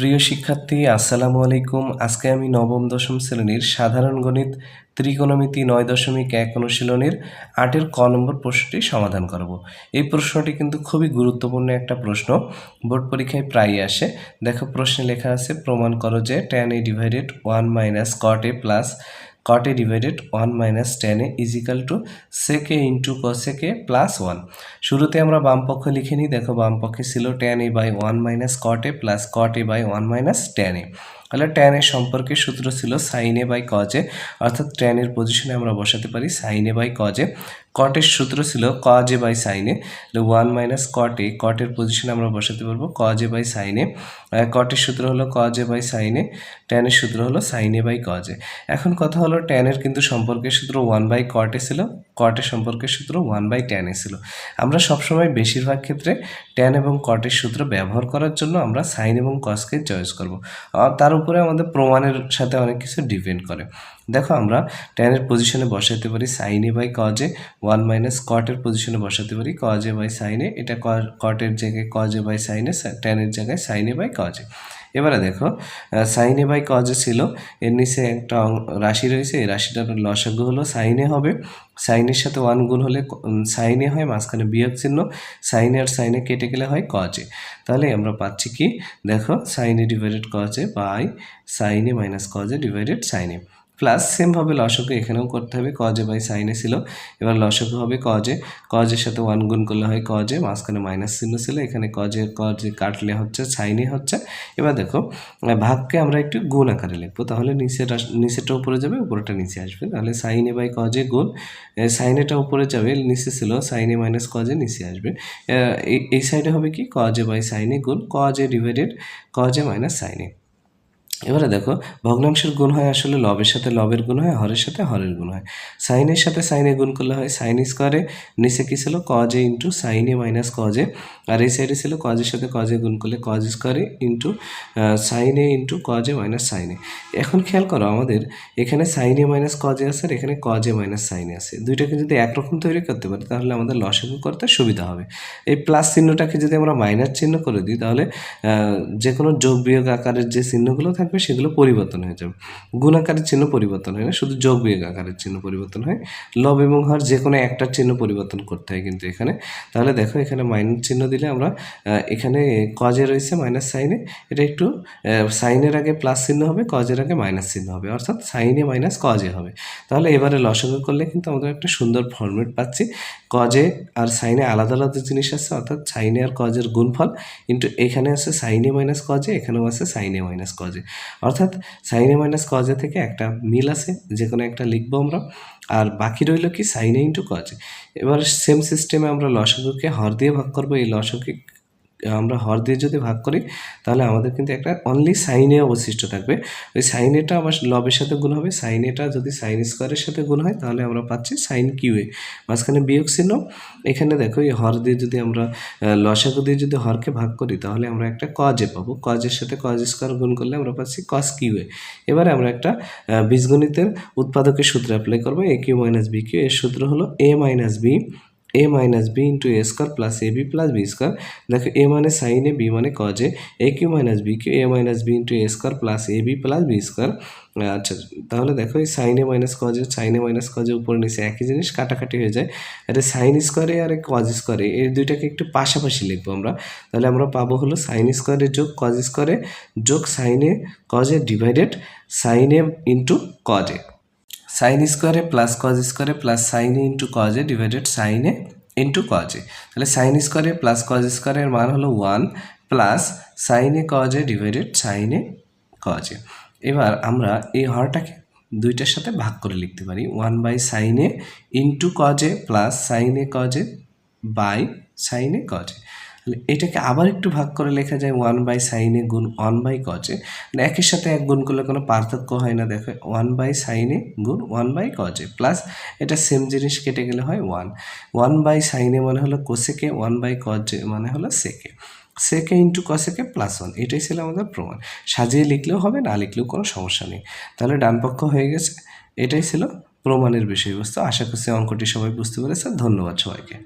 প্রিয় শিক্ষার্থী, আসসালামু আলাইকুম। আজকে আমি নবম, দশম শ্রেণির সাধারণ গণিত ত্রিকোণমিতি নয় দশমিক এক অনুশীলনের আটের ক নম্বর প্রশ্নটি সমাধান করব। এই প্রশ্নটি কিন্তু খুবই গুরুত্বপূর্ণ একটা প্রশ্ন। বোর্ড পরীক্ষায় প্রায়ই আসে। দেখো প্রশ্নে লেখা আছে, প্রমাণ করো যে tan A divided one minus cot A plus cot A divided one minus tan A equal to sec A into cosec A plus one শুরুতে আমরা বাম পক্ষ লিখে নিই, দেখো বাম পক্ষে ছিল tan A by one minus cot A plus cot A by one minus tan A তাহলে ট্যান এর সম্পর্কে সূত্র ছিল সাইন এ বাই কজে অর্থাৎ ট্যান এর পজিশনে আমরা বসাতে পারি সাইন এ বাই কজে কটের সূত্র ছিল cos A by sin A one minus cot A কটের পজিশনে আমরা বসাতে পারব কজে বাই সাইনে কটের সূত্র হলো কজে বাই সাইনে ট্যানের সূত্র হলো সাইনে বাই কজে এখন কথা হলো ট্যানের কিন্তু সম্পর্কের সূত্র ওয়ান বাই কটে ছিল। কটের সম্পর্কের সূত্র ওয়ান বাই ট্যানে ছিল। আমরা সবসময় বেশিরভাগ ক্ষেত্রে ট্যান এবং কটের সূত্র ব্যবহার করার জন্য আমরা সাইন এবং কসকে চয়েস করব। তার উপরে আমাদের প্রমাণের সাথে অনেক কিছু ডিপেন্ড করে। দেখো আমরা ট্যানের পজিশনে বসাতে পারি সাইনে বাই কজে ওয়ান মাইনাস কটের পজিশনে বসাতে পারি কজে বাই সাইনে এটা কটের জায়গায় কজে বাই সাইনে ট্যানের জায়গায় সাইনে বাই কজে এবারে দেখো সাইনে বাই কজে ছিল, এর নিচে একটা রাশি রয়েছে, এই রাশিটার লসাগু হলো সাইনে হবে। সাইনের সাথে ওয়ান গুণ হলে সাইনে হয়, মাঝখানে বিয়োগ চিহ্ন, সাইনে আর সাইনে কেটে গেলে হয় কজে তাহলে আমরা পাচ্ছি কি? দেখো, sin A divided cos A by sin A minus cos A divided sin A. Plus সেমভাবে লসকে এখানেও করতে হবে কজে বাই সাইনে ছিল। এবার লসক হবে কজে কজের সাথে ওয়ান গুণ করলে হয় কজে মাঝখানে মাইনাস চিহ্ন ছিল। এখানে কজে কজে কাটলে হচ্ছে সাইনে হচ্ছে। এবার দেখো ভাগকে আমরা একটু গুণ আকারে লিখব। তাহলে নিচের রাশ- নিচেরটা উপরে যাবে উপরেটা নিচে আসবে। তাহলে সাইনে বাই কজে গুণ সাইনেটা উপরে যাবে, নিচে ছিল সাইনে মাইনাস কজে নিচে আসবে। এই সাইডে হবে কি? কজে বাই সাইনে গুণ কজে ডিভাইডেড কজে মাইনাস সাইনে এবারে দেখো, ভগ্নাংশের গুণ হয় আসলে লবের সাথে লবের গুণ হয়, হরের সাথে হরের গুণ হয়। সাইনের সাথে সাইনে গুণ করলে হয়, সাইন স্কোয়ারে নিচে কি ছিল? কজে ইন্টু সাইনে মাইনাস কজে আর এই সাইডে ছিল কজের সাথে কজে গুণ করলে কজ স্কোয়ারে ইন্টু সাইনে ইন্টু কজে মাইনাস সাইনে এখন খেয়াল করো, আমাদের এখানে সাইনে মাইনাস কজে আছে আর এখানে কজে মাইনাস সাইনে আছে। দুইটাকে যদি একরকম তৈরি করতে পারি, তাহলে আমাদের লসাগু করতে সুবিধা হবে। এই প্লাস চিহ্নটাকে যদি আমরা মাইনাস চিহ্ন করে দিই, তাহলে যে কোনো যোগ বিয়োগ আকারের যে চিহ্নগুলো থাকবে, সেগুলো পরিবর্তন হয়ে যাবে। গুণ আকারের চিহ্ন পরিবর্তন হয় না, শুধু যোগ বিয়োগ আকারের চিহ্ন পরিবর্তন হয়। লব এবং হর যে কোনো একটা চিহ্ন পরিবর্তন করতে হয় কিন্তু এখানে। তাহলে দেখো এখানে মাইনাস চিহ্ন দিলে আমরা এখানে কজে রয়েছে মাইনাস সাইনে এটা একটু সাইনের আগে প্লাস চিহ্ন হবে কজের আগে মাইনাস চিহ্ন হবে। অর্থাৎ সাইনে মাইনাস কজে হবে। তাহলে এবারে লসঙ্গ করলে কিন্তু আমাদের একটা সুন্দর ফর্মেট পাচ্ছি। কজে আর সাইনে আলাদা আলাদা জিনিস আছে, অর্থাৎ সাইনে আর কজের গুণফল। কিন্তু এখানে আছে সাইনে মাইনাস কজে এখানেও আছে সাইনে মাইনাস কজে অর্থাৎ সাইনে মাইনাস কজে থেকে একটা মিল আছে যে কোনো একটা লিখব আমরা। আর বাকি রইল কি? সাইনে ইন্টু কজে এবার সেম সিস্টেমে আমরা লসাগুকে হর দিয়ে ভাগ করব। এই লসকে আমরা হর দিয়ে যদি ভাগ করি, তাহলে আমাদের কিন্তু একটা অনলি সাইনে অবশিষ্ট থাকবে। ওই সাইনেটা আবার লবের সাথে গুণ হবে। সাইনেটা যদি সাইন স্কোয়ারের সাথে গুণ হয়, তাহলে আমরা পাচ্ছি সাইন কিউএ মাঝখানে বিয়োগ চিহ্ন। এখানে দেখো, এই হর দিয়ে যদি আমরা লসাগু দিয়ে যদি হরকে ভাগ করি, তাহলে আমরা একটা কজে পাবো। কজের সাথে কজ স্কোয়ার গুণ করলে আমরা পাচ্ছি কস কিউএ এবারে আমরা একটা বীজগণিতের উৎপাদকের সূত্র অ্যাপ্লাই করব। A cube minus B cube এর সূত্র হলো A minus B A minus B into A square plus A B plus B square দেখো এ মানে সাইনে বি মানে cos A A cube minus B cube A minus B into A square plus A B plus B square আচ্ছা তাহলে দেখো এই সাইনে minus কজে সাইনে মাইনাস কজে উপরে নিচে একই জিনিস কাটাকাটি হয়ে যায়। আরে সাইন স্কোয়ারে আর কজ স্কোয়ারে এই দুইটাকে একটু পাশাপাশি লিখব আমরা। তাহলে আমরা পাবো হলো সাইন স্কোয়ারে যোগ কজ স্কোয়ারে যোগ sin A cos A divided sin A into cos A sin square A plus cos square A plus sin A into cos A divided sin A into cos A তাহলে sign square A plus cause স্কোয়ারের মান হলো one plus সাইনে cos A divided সাইনে কজে এবার আমরা এই হরটাকে দুইটার সাথে ভাগ করে লিখতে পারি। One by sin A into cos A plus sin A cos A by সাইনে কজে এটাকে আবার একটু ভাগ করে লেখা যায় ওয়ান বাই সাইনে গুণ ওয়ান বাই কজে মানে একের সাথে এক গুণ করলে কোনো পার্থক্য হয় না, দেখো ওয়ান বাই সাইনে গুণ one by cos A plus এটা সেম জিনিস কেটে গেলে হয় ওয়ান ওয়ান বাই সাইনে মানে হলো কোসেকে ওয়ান বাই কজে মানে হলো সেকে সেকে ইন্টু কসেকে প্লাস ওয়ান এটাই ছিল আমাদের প্রমাণ। সাজিয়ে লিখলেও হবে, না লিখলেও কোনো সমস্যা নেই। তাহলে ডানপক্ষ হয়ে গেছে। এটাই ছিল প্রমাণের বিষয়বস্তু। আশা করছি অঙ্কটি সবাই বুঝতে পেরেছে। ধন্যবাদ সবাইকে।